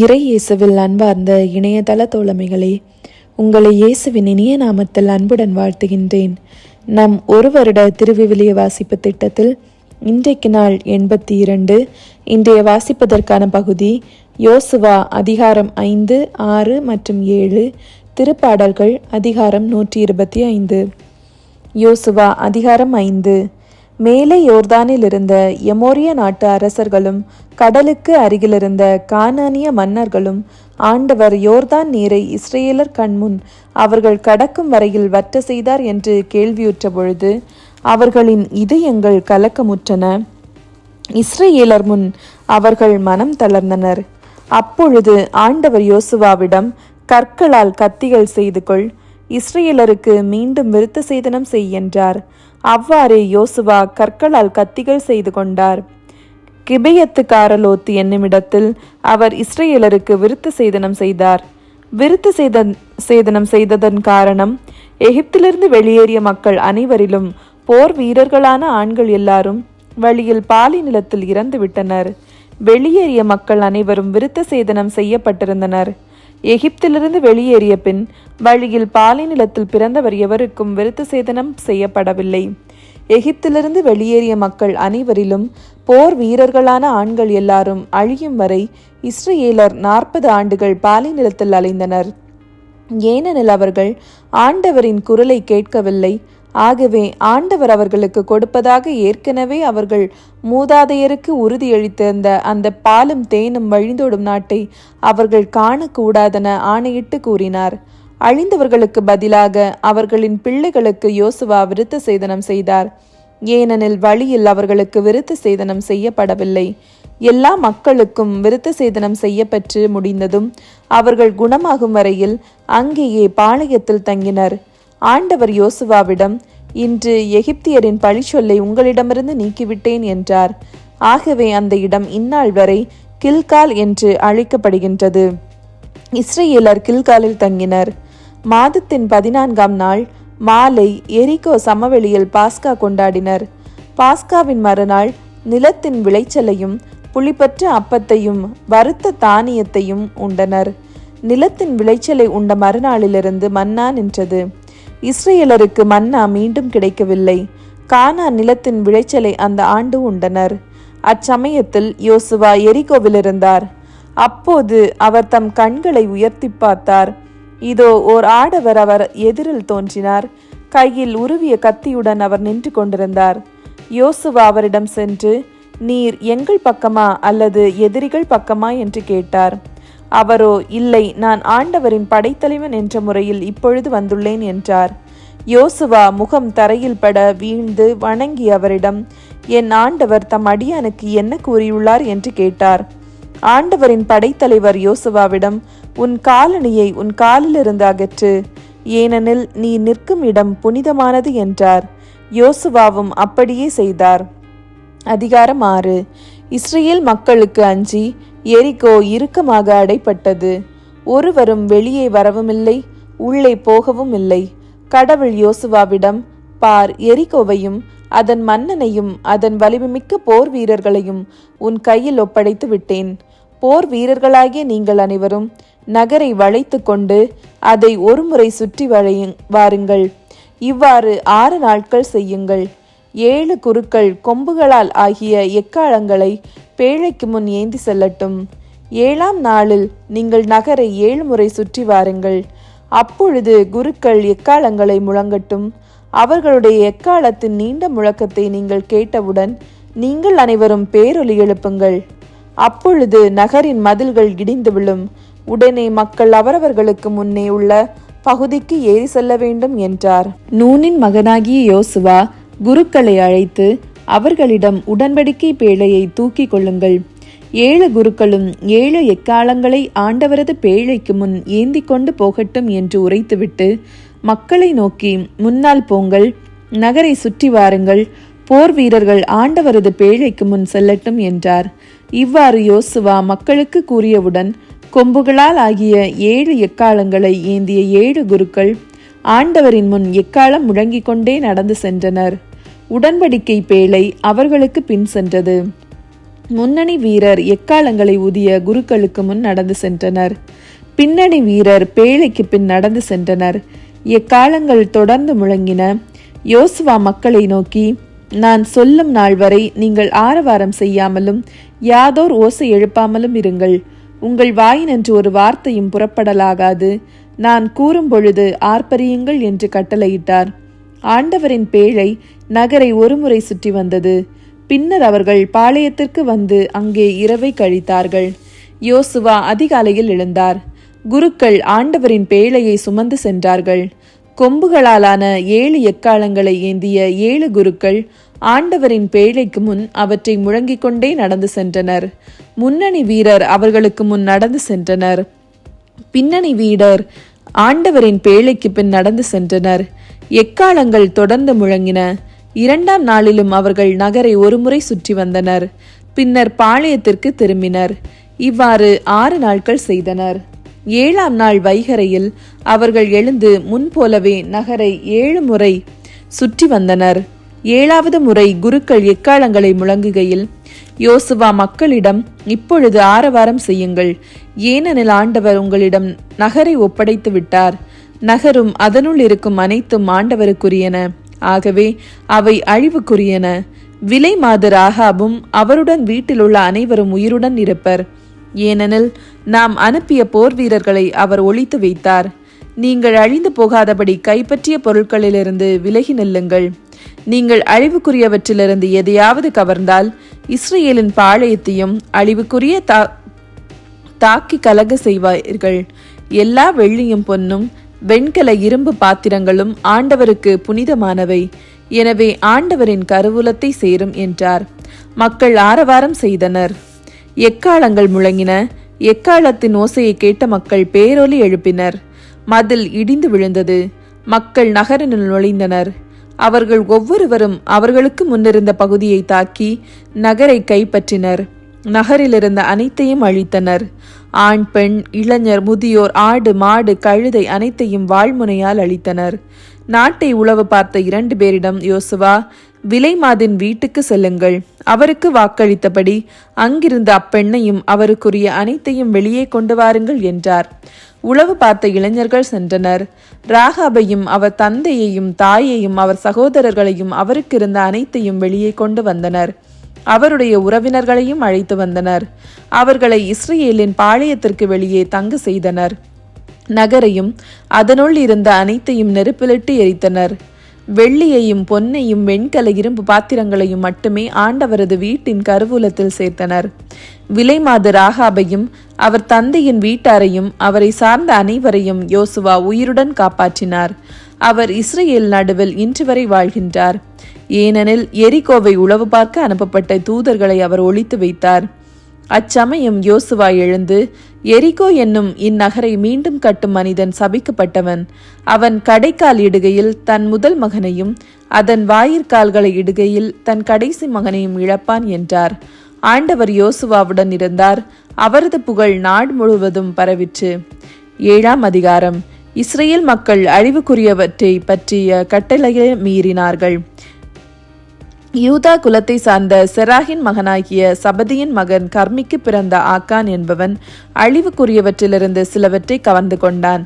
இறை இயேசுவில் அன்பார்ந்த இணையதள தோழமைகளே உங்களை இயேசுவின் இனிய நாமத்தில் அன்புடன் வாழ்த்துகின்றேன். நம் ஒரு வருட திருவிவிலிய வாசிப்பு திட்டத்தில் இன்றைக்கு நாள் எண்பத்தி இரண்டு. இன்றைய வாசிப்பதற்கான பகுதி யோசுவா அதிகாரம் ஐந்து ஆறு மற்றும் ஏழு. திருப்பாடல்கள் அதிகாரம் நூற்றி இருபத்தி ஐந்து. யோசுவா அதிகாரம் ஐந்து. மேலே யோர்தானில் இருந்த எமோரிய நாட்டு அரசர்களும் கடலுக்கு அருகிலிருந்த கானானிய மன்னர்களும் ஆண்டவர் யோர்தான் நீரை இஸ்ரேலர் கண்முன் அவர்கள் கடக்கும் வரையில் வற்ற செய்தார் என்று கேள்வியுற்ற பொழுது அவர்களின் இதயங்கள் கலக்கமுற்றன. இஸ்ரேலர் முன் அவர்கள் மனம் தளர்ந்தனர். அப்பொழுது ஆண்டவர் யோசுவாவிடம் கற்களால் கத்திகள் செய்து கொள் இஸ்ரேலருக்கு மீண்டும் விருத்த சேதனம் செய் என்றார். அவ்வாறே யோசுவா கற்களால் கத்திகள் செய்து கொண்டார். கிபையத்து காரலோத்து என்னுமிடத்தில் அவர் இஸ்ரேலருக்கு விருத்த சேதனம் செய்தார். விருத்த செய்த சேதனம் செய்ததன் காரணம் எகிப்திலிருந்து வெளியேறிய மக்கள் அனைவரிலும் போர் வீரர்களான ஆண்கள் எல்லாரும் வழியில் பாலி நிலத்தில் இறந்து விட்டனர் வெளியேறிய மக்கள் அனைவரும் விருத்த சேதனம் செய்யப்பட்டிருந்தனர். எகிப்திலிருந்து வெளியேறிய பின் வழியில் பாலை நிலத்தில் பிறந்தவர் எவருக்கும் விருத்த சேதனம் செய்யப்படவில்லை. எகிப்திலிருந்து வெளியேறிய மக்கள் அனைவரிலும் போர் வீரர்களான ஆண்கள் எல்லாரும் அழியும் வரை இஸ்ரேலர் நாற்பது ஆண்டுகள் பாலை நிலத்தில் அலைந்தனர். ஏனெனில் அவர்கள் ஆண்டவரின் குரலை கேட்கவில்லை ஆகவே ஆண்டவர் அவர்களுக்கு கொடுப்பதாக ஏற்கனவே அவர்கள் மூதாதையருக்கு உறுதியளித்திருந்த அந்த பாலும் தேனும் வழிந்தோடும் நாட்டை அவர்கள் காணக்கூடாதென ஆணையிட்டு கூறினார். அழிந்தவர்களுக்கு பதிலாக அவர்களின் பிள்ளைகளுக்கு யோசுவா விருத்த சேதனம் செய்தார். ஏனெனில் வழியில் அவர்களுக்கு விருத்த சேதனம் செய்யப்படவில்லை. எல்லா மக்களுக்கும் விருத்த சேதனம் செய்யப்பெற்று முடிந்ததும் அவர்கள் குணமாகும் வரையில் அங்கேயே பாளையத்தில் தங்கினர். ஆண்டவர் யோசுவாவிடம் இன்று எகிப்தியரின் பழிச்சொல்லை உங்களிடமிருந்து நீக்கிவிட்டேன் என்றார். ஆகவே அந்த இடம் இந்நாள் வரை கில்கால் என்று அழைக்கப்படுகின்றது. இஸ்ரேலர் கில்காலில் தங்கினர். மாதத்தின் பதினான்காம் நாள் மாலை எரிகோ சமவெளியில் பாஸ்கா கொண்டாடினர். பாஸ்காவின் மறுநாள் நிலத்தின் விளைச்சலையும் புளிப்பற்ற அப்பத்தையும் வறுத்த தானியத்தையும் உண்டனர். நிலத்தின் விளைச்சலை உண்ட மறுநாளிலிருந்து மன்னா நின்றது. இஸ்ரேலருக்கு மன்னா மீண்டும் கிடைக்கவில்லை. கானா நிலத்தின் விளைச்சலை அந்த ஆண்டு உண்டனர். அச்சமயத்தில் யோசுவா எரிகோவில் இருந்தார் அப்போது அவர் தம் கண்களை உயர்த்தி பார்த்தார். இதோ ஓர் ஆடவர் அவர் எதிரில் தோன்றினார். கையில் உருவிய கத்தியுடன் அவர் நின்று கொண்டிருந்தார். யோசுவா அவரிடம் சென்று நீர் எங்கள் பக்கமா அல்லது எதிரிகள் பக்கமா? என்று கேட்டார். அவரோ இல்லை நான் ஆண்டவரின் படைத்தலைவன் என்ற முறையில் இப்பொழுது வந்துள்ளேன் என்றார். யோசுவா முகம் தரையில் பட வீழ்ந்து வணங்கி அவரிடம் என் ஆண்டவர் தம் அடியானுக்கு என்ன கூறியுள்ளார்? என்று கேட்டார். ஆண்டவரின் படைத்தலைவர் யோசுவாவிடம் உன் காலணியை உன் காலிலிருந்து அகற்று ஏனெனில் நீ நிற்கும் இடம் புனிதமானது என்றார். யோசுவாவும் அப்படியே செய்தார். அதிகாரம் ஆறு. இஸ்ரேல் மக்களுக்கு அஞ்சி எரிகோ இறுக்கமாக அடைப்பட்டது. ஒருவரும் வெளியே வரவுமில்லை உள்ளே போகவும் இல்லை கடவுள் யோசுவாவிடம் பார் எரிகோவையும் அதன் மன்னனையும் அதன் வலிமைமிக்க போர் வீரர்களையும் உன் கையில் ஒப்படைத்து விட்டேன். போர் வீரர்களாகிய நீங்கள் அனைவரும் நகரை வளைத்து கொண்டு அதை ஒருமுறை சுற்றி வளையும் வாருங்கள். இவ்வாறு ஆறு நாட்கள் செய்யுங்கள். ஏழு குருக்கள் கொம்புகளால் ஆகிய எக்காலங்களை பேழைக்கு முன் ஏந்தி செல்லட்டும். ஏழாம் நாளில் நீங்கள் நகரை ஏழு முறை சுற்றி வாருங்கள். அப்பொழுது குருக்கள் எக்காலங்களை முழங்கட்டும். அவர்களுடைய எக்காலத்தின் நீண்ட முழக்கத்தை நீங்கள் கேட்டவுடன் நீங்கள் அனைவரும் பேரொலி எழுப்புங்கள். அப்பொழுது நகரின் மதில்கள் இடிந்து விழும். உடனே மக்கள் அவரவர்களுக்கு முன்னே உள்ள பகுதிக்கு ஏறி செல்ல வேண்டும் என்றார். நூனின் மகனாகிய யோசுவா குருக்களை அழைத்து அவர்களிடம் உடன்படிக்கை பேழையை தூக்கி கொள்ளுங்கள். ஏழு குருக்களும் ஏழு எக்காலங்களை ஆண்டவரது பேழைக்கு முன் ஏந்தி கொண்டு போகட்டும் என்று உரைத்துவிட்டு மக்களை நோக்கி முன்னால் போங்கள் நகரை சுற்றி வாருங்கள் போர் வீரர்கள் ஆண்டவரது பேழைக்கு முன் செல்லட்டும் என்றார். இவ்வாறு யோசுவா மக்களுக்கு கூறியவுடன் கொம்புகளால் ஆகிய ஏழு எக்காலங்களை ஏந்திய ஏழு குருக்கள் ஆண்டவரின் முன் எக்காலம் முழங்கிக் கொண்டே நடந்து சென்றனர். உடன்படிக்கை பேழை அவர்களுக்கு பின் சென்றது. முன்னணி வீரர் எக்காலங்களை ஊதிய குருக்களுக்கு முன் நடந்து சென்றனர். பின்னணி வீரர் பேழைக்கு பின் நடந்து சென்றனர். எக்காலங்கள் தொடர்ந்து முழங்கின. யோசுவா மக்களை நோக்கி நான் சொல்லும் நாள் வரை நீங்கள் ஆரவாரம் செய்யாமலும் யாதோர் ஓசை எழுப்பாமலும் இருங்கள். உங்கள் வாயினன்று ஒரு வார்த்தையும் புறப்படலாகாது. நான் கூறும்பொழுது ஆர்ப்பரியுங்கள் என்று கட்டளையிட்டார். ஆண்டவரின் பேழை நகரை ஒருமுறை சுற்றி வந்தது. பின்னர் அவர்கள் பாளையத்திற்கு வந்து அங்கே இரவை கழித்தார்கள். யோசுவா அதிகாலையில் எழுந்தார். குருக்கள் ஆண்டவரின் பேழையை சுமந்து சென்றார்கள். கொம்புகளாலான ஏழு எக்காலங்களை ஏந்திய ஏழு குருக்கள் ஆண்டவரின் பேழைக்கு முன் அவற்றை முழங்கிக் கொண்டே நடந்து சென்றனர். முன்னணி வீரர் அவர்களுக்கு முன் நடந்து சென்றனர். பின்னணி வீரர் ஆண்டவரின் பேழைக்கு பின் நடந்து சென்றனர். எக்காலங்கள் தொடர்ந்து முழங்கின. இரண்டாம் நாளிலும் அவர்கள் நகரை ஒருமுறை சுற்றி வந்தனர். பின்னர் பாளையத்திற்கு திரும்பினர். இவ்வாறு ஆறு நாட்கள் செய்தனர். ஏழாம் நாள் வைகரையில் அவர்கள் எழுந்து முன்போலவே நகரை ஏழு முறை சுற்றி வந்தனர். ஏழாவது முறை குருக்கள் எக்காலங்களை முழங்குகையில் யோசுவா மக்களிடம் இப்பொழுது ஆரவாரம் செய்யுங்கள். ஏனெனில் ஆண்டவர் உங்களிடம் நகரை ஒப்படைத்து விட்டார். நகரும் அதனுள் இருக்கும் அனைத்தும் ஆண்டவருக்குரியன. ஆகவே அவை அழிவுக்குரியன. விலை மாதர் ஆகாபும் அவருடன் வீட்டில் உள்ள அனைவரும் உயிருடன் இருப்பர். ஏனெனில் நாம் அனுப்பிய போர் வீரர்களை அவர் ஒழித்து வைத்தார். நீங்கள் அழிந்து போகாதபடி கைப்பற்றிய பொருட்களிலிருந்து விலகி நில்லுங்கள். நீங்கள் அழிவுக்குரியவற்றிலிருந்து எதையாவது கவர்ந்தால் இஸ்ரேலின் பாளையத்தையும் அழிவுக்குரிய தா தாக்கி கலக செய்வார்கள். எல்லா வெள்ளியும் பொன்னும் வெண்கல இரும்பு பாத்திரங்களும் ஆண்டவருக்கு புனிதமானவை. எனவே ஆண்டவரின் கருவூலத்தை சேரும் என்றார். மக்கள் ஆரவாரம் செய்தனர். எக்காலங்கள் முழங்கின. எக்காலத்தின் ஓசையை கேட்ட மக்கள் பேரொலி எழுப்பினர். மதில் இடிந்து விழுந்தது. மக்கள் நகரினுள் நுழைந்தனர். அவர்கள் ஒவ்வொருவரும் அவர்களுக்கு முன்னிருந்த பகுதியை தாக்கி நகரை கைப்பற்றினர். நகரில் இருந்த அனைத்தையும் அழித்தனர். ஆண் பெண் இளைஞர் முதியோர் ஆடு மாடு கழுதை அனைத்தையும் வாழ்முனையால் அழித்தனர். நாட்டை உளவு பார்த்த இரண்டு பேரிடம் யோசுவா விலைமாதின் வீட்டுக்கு செல்லுங்கள். அவருக்கு வாக்களித்தபடி அங்கிருந்த அப்பெண்ணையும் அவருக்குரிய அனைத்தையும் வெளியே கொண்டு வாருங்கள் என்றார். உளவு பார்த்த இளைஞர்கள் சென்றனர். ராகாபையும் அவர் தந்தையையும் தாயையும் அவர் சகோதரர்களையும் அவருக்கு இருந்த அனைத்தையும் வெளியே கொண்டு வந்தனர். அவருடைய உறவினர்களையும் அழைத்து வந்தனர். அவர்களை இஸ்ரேலின் பாளையத்திற்கு வெளியே தங்கு செய்தனர். நகரையும் அதனுள் இருந்த அனைத்தையும் நெருப்பிலிட்டு எரித்தனர். வெள்ளியையும் பொன்னையும் வெண்கல இரும்பு பாத்திரங்களையும் மட்டுமே ஆண்டவரது வீட்டின் கருவூலத்தில் சேர்த்தனர். விலைமாது ராகாபையும் அவர் தந்தையின் வீட்டாரையும் அவரை சார்ந்த அனைவரையும் யோசுவா உயிருடன் காப்பாற்றினார். அவர் இஸ்ரேல் நடுவில் இன்று வரை வாழ்கின்றார். ஏனெனில் எரிகோவை உளவு பார்க்க அனுப்பப்பட்ட தூதர்களை அவர் ஒழித்து வைத்தார். அச்சமயம் யோசுவா எழுந்து எரிகோ என்னும் இந்நகரை மீண்டும் கட்டும் மனிதன் சபிக்கப்பட்டவன். அவன் கடைக்கால் இடுகையில் தன் முதல் மகனையும் அதன் வாயிற்கால்களை இடுகையில் தன் கடைசி மகனையும் இழப்பான் என்றார். ஆண்டவர் யோசுவாவுடன் இருந்தார். அவரது புகழ் நாடு முழுவதும் பரவிற்று. ஏழாம் அதிகாரம். இஸ்ரேல் மக்கள் அழிவுக்குரியவற்றை பற்றிய கட்டளையை மீறினார்கள். யூதா குலத்தை சார்ந்த செராகின் மகனாகிய சபதியின் மகன் கர்மிக்கு பிறந்த ஆக்கான் என்பவன் அழிவுக்குரியவற்றிலிருந்து சிலவற்றை கவர்ந்து கொண்டான்.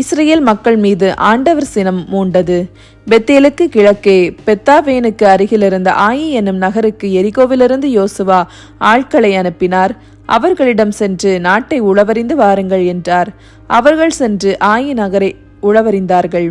இஸ்ரேல் மக்கள் மீது ஆண்டவர் சினம் மூண்டது. பெத்தேலுக்கு கிழக்கே பெத்தாவேனுக்கு அருகிலிருந்த ஆயி என்னும் நகருக்கு எரிகோவிலிருந்து யோசுவா ஆட்களை அனுப்பினார். அவர்களிடம் சென்று நாட்டை உளவறிந்து வாருங்கள் என்றார். அவர்கள் சென்று ஆயி நகரை உளவறிந்தார்கள்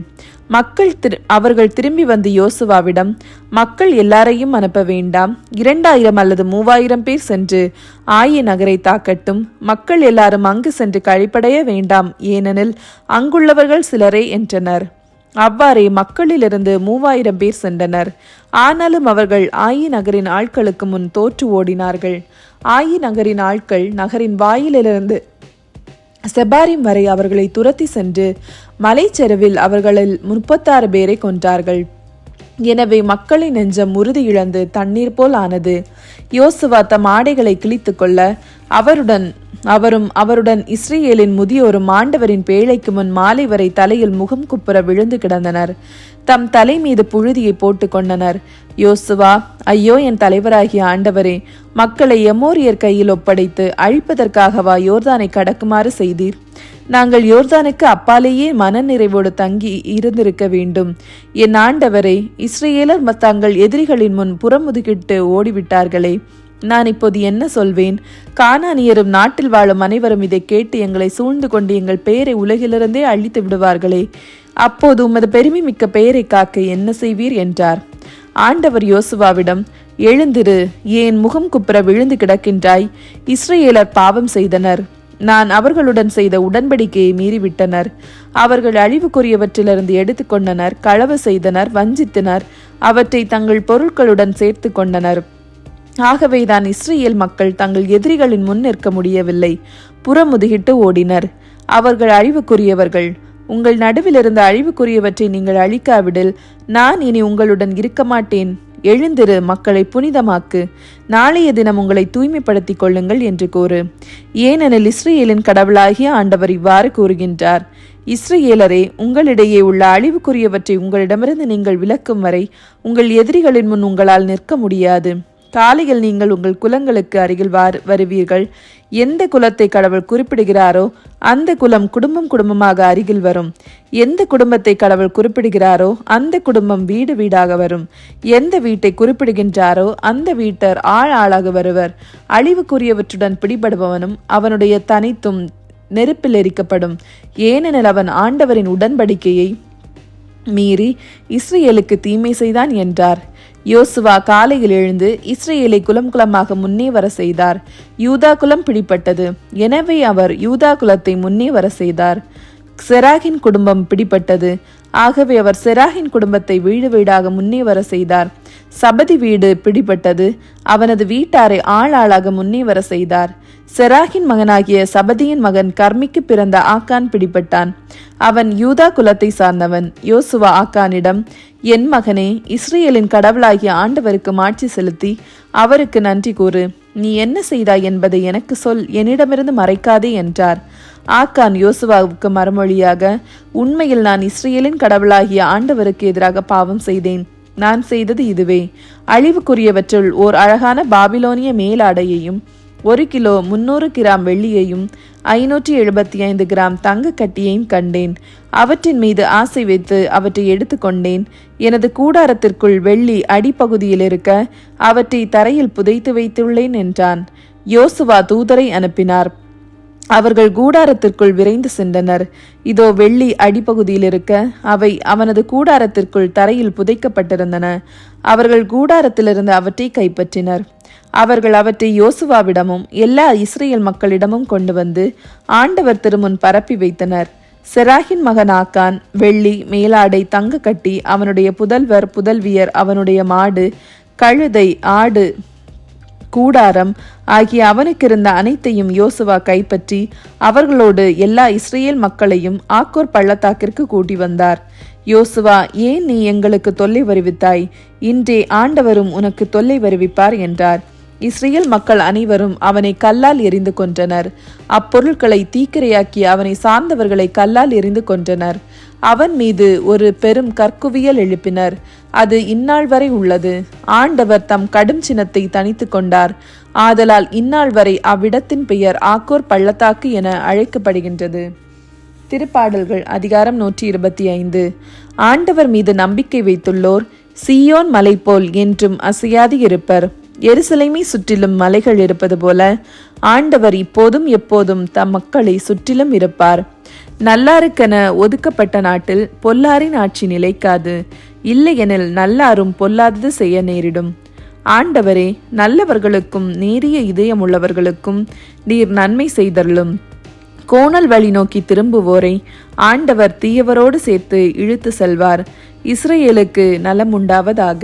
மக்கள் திரு அவர்கள் திரும்பி வந்து யோசுவாவிடம் மக்கள் எல்லாரையும் அனுப்ப வேண்டாம். இரண்டாயிரம் அல்லது மூவாயிரம் பேர் சென்று ஆயி நகரை தாக்கட்டும். மக்கள் எல்லாரும் அங்கு சென்று கழிப்படைய வேண்டாம். ஏனெனில் அங்குள்ளவர்கள் சிலரே என்றனர். அவ்வாறே மக்களிலிருந்து மூவாயிரம் பேர் சென்றனர். ஆனாலும் அவர்கள் ஆயி நகரின் ஆட்களுக்கு முன் தோற்று ஓடினார்கள். ஆயி நகரின் ஆட்கள் நகரின் வாயிலிருந்து செபாரிம் வரை அவர்களை துரத்தி சென்று மலைச்செருவில் அவர்களில் முப்பத்தாறு பேரை கொன்றார்கள். எனவே மக்களின் நெஞ்சம் உறுதி இழந்து தண்ணீர் போல் ஆனது. யோசுவா தம் ஆடைகளை கிழித்து கொள்ள அவருடன் அவரும் அவருடன் இஸ்ரேலின் முதியோரும் ஆண்டவரின் பேழைக்கு முன் மாலை வரை தலையில் முகம் குப்புற விழுந்து கிடந்தனர். தம் தலை மீது புழுதியை போட்டு கொண்டனர். யோசுவா ஐயோ என் தலைவராகிய ஆண்டவரே மக்களை எமோரியர் கையில் ஒப்படைத்து அழிப்பதற்காகவா யோர்தானை கடக்குமாறு செய்தீர்? நாங்கள் யோர்தானுக்கு அப்பாலேயே மனநிறைவோடு தங்கி இருந்திருக்க வேண்டும். என் ஆண்டவரே இஸ்ரேலர் தங்கள் எதிரிகளின் முன் புறமுதுகிட்டு ஓடிவிட்டார்களே. நான் இப்போது என்ன சொல்வேன்? காணானியரும் நாட்டில் வாழும் அனைவரும் இதை கேட்டு எங்களை சூழ்ந்து கொண்டு எங்கள் பெயரை உலகிலிருந்தே அழித்து விடுவார்களே. அப்போது உமது பெருமை மிக்க பெயரை காக்க என்ன செய்வீர்? என்றார். ஆண்டவர் யோசுவாவிடம் எழுந்திரு ஏன் முகம் குப்புற விழுந்து கிடக்கின்றாய்? இஸ்ரேலர் பாவம் செய்தனர். நான் அவர்களுடன் செய்த உடன்படிக்கையை மீறிவிட்டனர். அவர்கள் அழிவுக்குரியவற்றிலிருந்து எடுத்துக்கொண்டனர் களவு செய்தனர் வஞ்சித்தனர். அவற்றை தங்கள் பொருட்களுடன் சேர்த்து கொண்டனர் ஆகவேதான் இஸ்ரேல் மக்கள் தங்கள் எதிரிகளின் முன் நிற்க முடியவில்லை. புறமுதுகிட்டு ஓடினர். அவர்கள் அழிவுக்குரியவர்கள். உங்கள் நடுவில் இருந்த அழிவுக்குரியவற்றை நீங்கள் அழிக்காவிடில் நான் இனி உங்களுடன் இருக்க மாட்டேன். எழுந்திரு மக்களை புனிதமாக்கு. நாளைய தினம் உங்களை தூய்மைப்படுத்திக் கொள்ளுங்கள் என்று கூறு. ஏனெனில் இஸ்ரேலின் கடவுளாகிய ஆண்டவர் இவ்வாறு கூறுகின்றார். இஸ்ரேலரே உங்களிடையே உள்ள அழிவுக்குரியவற்றை உங்களிடமிருந்து நீங்கள் விளக்கும் வரை உங்கள் எதிரிகளின் முன் உங்களால் நிற்க முடியாது. காலையில் நீங்கள் உங்கள் குலங்களுக்கு அருகில் வருவீர்கள். எந்த குலத்தை கடவுள் குறிப்பிடுகிறாரோ அந்த குலம் குடும்பம் குடும்பமாக அருகில் வரும். எந்த குடும்பத்தை கடவுள் குறிப்பிடுகிறாரோ அந்த குடும்பம் வீடு வீடாக வரும். எந்த வீட்டை குறிப்பிடுகின்றாரோ அந்த வீட்டர் ஆள் ஆளாக வருவர். அழிவுக்குரியவற்றுடன் பிடிபடுபவனும் அவனுடைய தனித்தும் நெருப்பில் எரிக்கப்படும். ஏனெனில் அவன் ஆண்டவரின் உடன்படிக்கையை மீறி இஸ்ரேலுக்கு தீமை செய்தான் என்றார். யோசுவா காலையில் எழுந்து இஸ்ரேலை குலம் குலமாக முன்னே வர செய்தார். யூதா குலம் பிடிப்பட்டது. எனவே அவர் யூதா குலத்தை முன்னே வர செய்தார். செராகின் குடும்பம் பிடிப்பட்டது. ஆகவே அவர் செராகின் குடும்பத்தை வீடு வீடாக முன்னே வர செய்தார். சபதி வீடு பிடிபட்டது அவனது வீட்டாரை ஆள் ஆளாக முன்னே வர செய்தார். செராகின் மகனாகிய சபதியின் மகன் கர்மிக்கு பிறந்த ஆக்கான் பிடிபட்டான். அவன் யூதா குலத்தை சார்ந்தவன். யோசுவா ஆக்கானிடம் என் மகனே இஸ்ரேலின் கடவுளாகிய ஆண்டவருக்கு மாட்சி செலுத்தி அவருக்கு நன்றி கூறு. நீ என்ன செய்தாய் என்பதை எனக்கு சொல். என்னிடமிருந்து மறைக்காதே என்றார். ஆக்கான் யோசுவாவுக்கு மறுமொழியாக உண்மையில் நான் இஸ்ரேலின் கடவுளாகிய ஆண்டவருக்கு எதிராக பாவம் செய்தேன். நான் செய்தது இதுவே. அழிவுக்குரியவற்றுள் ஓர் அழகான பாபிலோனிய மேலாடையையும் ஒரு கிலோ முன்னூறு கிராம் வெள்ளியையும் ஐநூற்றி எழுபத்தி ஐந்து கிராம் தங்க கட்டியையும் கண்டேன். அவற்றின் மீது ஆசை வைத்து அவற்றை எடுத்துக்கொண்டேன் எனது கூடாரத்திற்குள் வெள்ளி அடிப்பகுதியில் இருக்க அவற்றை தரையில் புதைத்து வைத்துள்ளேன் என்றான். யோசுவா தூதரை அனுப்பினார். அவர்கள் கூடாரத்திற்குள் விரைந்து சென்றனர். இதோ வெள்ளி அடிப்பகுதியில் இருக்க அவை அவனது கூடாரத்திற்குள் தரையில் புதைக்கப்பட்டிருந்தன. அவர்கள் கூடாரத்திலிருந்து அவற்றை கைப்பற்றினர். அவர்கள் அவற்றை யோசுவாவிடமும் எல்லா இஸ்ரேல் மக்களிடமும் கொண்டு வந்து ஆண்டவர் திருமுன் பரப்பி வைத்தனர். செராகின் மகன் ஆக்கான் வெள்ளி மேலாடை தங்க கட்டி அவனுடைய புதல்வர் புதல்வியர் அவனுடைய மாடு கழுதை ஆடு கூடாரம் ஆகிய அவனுக்கிருந்த அனைத்தையும் யோசுவா கைப்பற்றி அவர்களோடு எல்லா இஸ்ரேல் மக்களையும் ஆக்கோர் பள்ளத்தாக்கிற்கு கூட்டி வந்தார். யோசுவா ஏன் நீ எங்களுக்கு தொல்லை வருவித்தாய்? இன்றே ஆண்டவரும் உனக்கு தொல்லை வருவிப்பார் என்றார். இஸ்ரேல் மக்கள் அனைவரும் அவனை கல்லால் எரிந்து கொன்றனர். அப்பொருட்களை தீக்கிரையாக்கி அவனை சார்ந்தவர்களை கல்லால் எரிந்து கொன்றனர். அவன் மீது ஒரு பெரும் கற்குவியல் எழுப்பினர். அது இந்நாள் வரை உள்ளது. ஆண்டவர் தம் கடும் சினத்தை தனித்து கொண்டார். ஆதலால் இந்நாள் வரை அவ்விடத்தின் பெயர் ஆக்கோர் பள்ளத்தாக்கு என அழைக்கப்படுகின்றது. திருப்பாடல்கள் அதிகாரம் நூற்றி இருபத்தி ஐந்து ஆண்டவர் மீது நம்பிக்கை வைத்துள்ளோர் சியோன் மலை போல் என்றும் அசையாது இருப்பர். எருசலைமை சுற்றிலும் மலைகள் இருப்பது போல ஆண்டவர் இப்போதும் எப்போதும் தம் மக்களை சுற்றிலும் இருப்பார். நல்லாருக்கென ஒதுக்கப்பட்ட நாட்டில் பொல்லாரின் ஆட்சி நிலைக்காது. இல்லையெனில் நல்லாரும் பொல்லாதது செய்ய நேரிடும். ஆண்டவரே நல்லவர்களுக்கும் நேரிய இதயம் உள்ளவர்களுக்கும் நீர் நன்மை செய்தருளும். கோணல் வழி நோக்கி திரும்புவோரை ஆண்டவர் தீயவரோடு சேர்த்து இழுத்து செல்வார். இஸ்ரேலுக்கு நலம் உண்டாவதாக